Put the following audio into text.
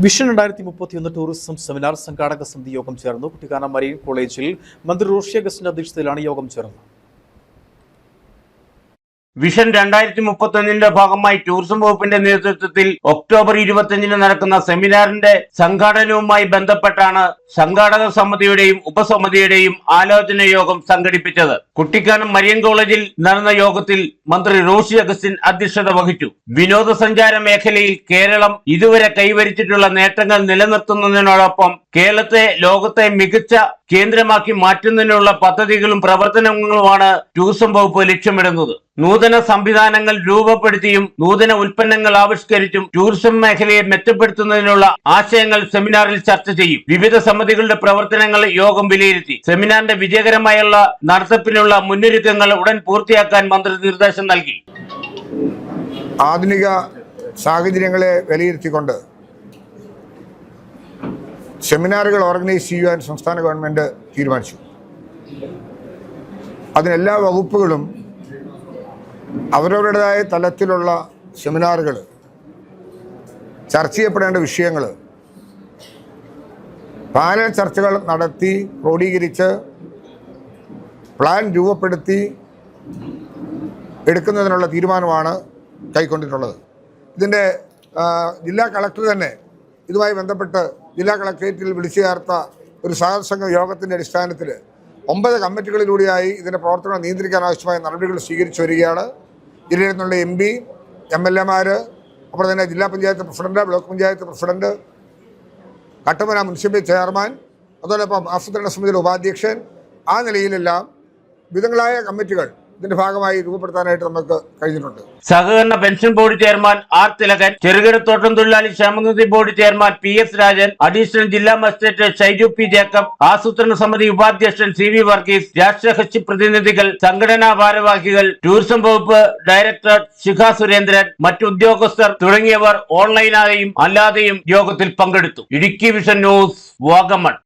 Vision രണ്ടായിരത്തി മുപ്പത്തിയൊന്ന് tourism seminar സംഘാടക സമിതി യോഗം ചേർന്നു. കുട്ടിക്കാനം മരീൻ കോളേജിൽ മന്ത്രി റോഷി അഗസ്റ്റിന്റെ അധ്യക്ഷതയിലാണ് യോഗം ചേർന്നത്. വിഷൻ രണ്ടായിരത്തി മുപ്പത്തി ഒന്നിന്റെ ഭാഗമായി ടൂറിസം വകുപ്പിന്റെ നേതൃത്വത്തിൽ ഒക്ടോബർ ഇരുപത്തിയഞ്ചിന് നടക്കുന്ന സെമിനാറിന്റെ സംഘാടനവുമായി ബന്ധപ്പെട്ടാണ് സംഘാടക സമിതിയുടെയും ഉപസമിതിയുടെയും ആലോചന യോഗം സംഘടിപ്പിച്ചത്. കുട്ടിക്കാനം മരിയൻ കോളേജിൽ നടന്ന യോഗത്തിൽ മന്ത്രി റോഷി അഗസ്റ്റിൻ അധ്യക്ഷത വഹിച്ചു. വിനോദസഞ്ചാര മേഖലയിൽ കേരളം ഇതുവരെ കൈവരിച്ചിട്ടുള്ള നേട്ടങ്ങൾ നിലനിർത്തുന്നതിനോടൊപ്പം കേരളത്തെ ലോകത്തെ മികച്ച കേന്ദ്രമാക്കി മാറ്റുന്നതിനുള്ള പദ്ധതികളും പ്രവർത്തനങ്ങളുമാണ് ടൂറിസം വകുപ്പ് ലക്ഷ്യമിടുന്നത്. നൂതന സംവിധാനങ്ങൾ രൂപപ്പെടുത്തിയും നൂതന ഉൽപ്പന്നങ്ങൾ ആവിഷ്കരിച്ചും ടൂറിസം മേഖലയെ മെച്ചപ്പെടുത്തുന്നതിനുള്ള ആശയങ്ങൾ സെമിനാറിൽ ചർച്ച ചെയ്യും. വിവിധ സമിതികളുടെ പ്രവർത്തനങ്ങൾ യോഗം വിലയിരുത്തി. സെമിനാറിന്റെ വിജയകരമായുള്ള നടത്തിപ്പിനുള്ള മുന്നൊരുക്കങ്ങൾ ഉടൻ പൂർത്തിയാക്കാൻ മന്ത്രി നിർദ്ദേശം നൽകി. ആധുനിക സാഹചര്യങ്ങളെ വിലയിരുത്തിക്കൊണ്ട് സെമിനാറുകൾ ഓർഗനൈസ് ചെയ്യുവാൻ സംസ്ഥാന ഗവൺമെന്റ് തീരുമാനിച്ചു. അതിനെല്ലാ വകുപ്പുകളും അവരവരുടേതായ തലത്തിലുള്ള സെമിനാറുകൾ ചർച്ച ചെയ്യപ്പെടേണ്ട വിഷയങ്ങൾ പാനൽ ചർച്ചകൾ നടത്തി ക്രോഡീകരിച്ച് പ്ലാൻ രൂപപ്പെടുത്തി എടുക്കുന്നതിനുള്ള തീരുമാനമാണ് കൈക്കൊണ്ടിട്ടുള്ളത്. ഇതിന്റെ ജില്ലാ കളക്ടർ തന്നെ ഇതുമായി ബന്ധപ്പെട്ട് ജില്ലാ കളക്ട്രേറ്റിൽ വിളിച്ചു ചേർത്ത ഒരു സഹസംഘ യോഗത്തിന്റെ അടിസ്ഥാനത്തിൽ ഒമ്പത് കമ്മിറ്റികളിലൂടെയായി ഇതിന്റെ പ്രവർത്തനങ്ങൾ നിയന്ത്രിക്കാൻ ആവശ്യമായ നടപടികൾ സ്വീകരിച്ചു വരികയാണ്. ജില്ലയിൽ നിന്നുള്ള എം പി എം എൽ എമാർ അപ്പോൾ തന്നെ ജില്ലാ panchayat president block panchayat president കട്ടമന municipal chairman അതോടൊപ്പം ആസൂത്രണ സമിതിയുടെ ഉപാധ്യക്ഷൻ. ആ നിലയിലെല്ലാം വിധങ്ങളായ കമ്മിറ്റികൾ ഇതിന്റെ ഭാഗമായി രൂപപ്പെടുത്താനായിട്ട് നമുക്ക് കഴിഞ്ഞിട്ടുണ്ട്. സഹകരണ pension board chairman R Thilakan ചെറുകിട തോട്ടം തൊഴിലാളി ക്ഷേമനിധി board chairman P S Rajan additional ജില്ലാ മജിസ്ട്രേറ്റ് ഷൈജു പി ജേക്കബ് ആസൂത്രണ സമിതി ഉപാധ്യക്ഷൻ സി വി വർഗീസ് രാഷ്ട്രീയ കക്ഷി പ്രതിനിധികൾ സംഘടനാ ഭാരവാഹികൾ ടൂറിസം വകുപ്പ് ഡയറക്ടർ ശിഖ സുരേന്ദ്രൻ മറ്റു ഉദ്യോഗസ്ഥർ തുടങ്ങിയവർ ഓൺലൈനായും അല്ലാതെയും യോഗത്തിൽ പങ്കെടുത്തു. Idukki vision news Vagamon.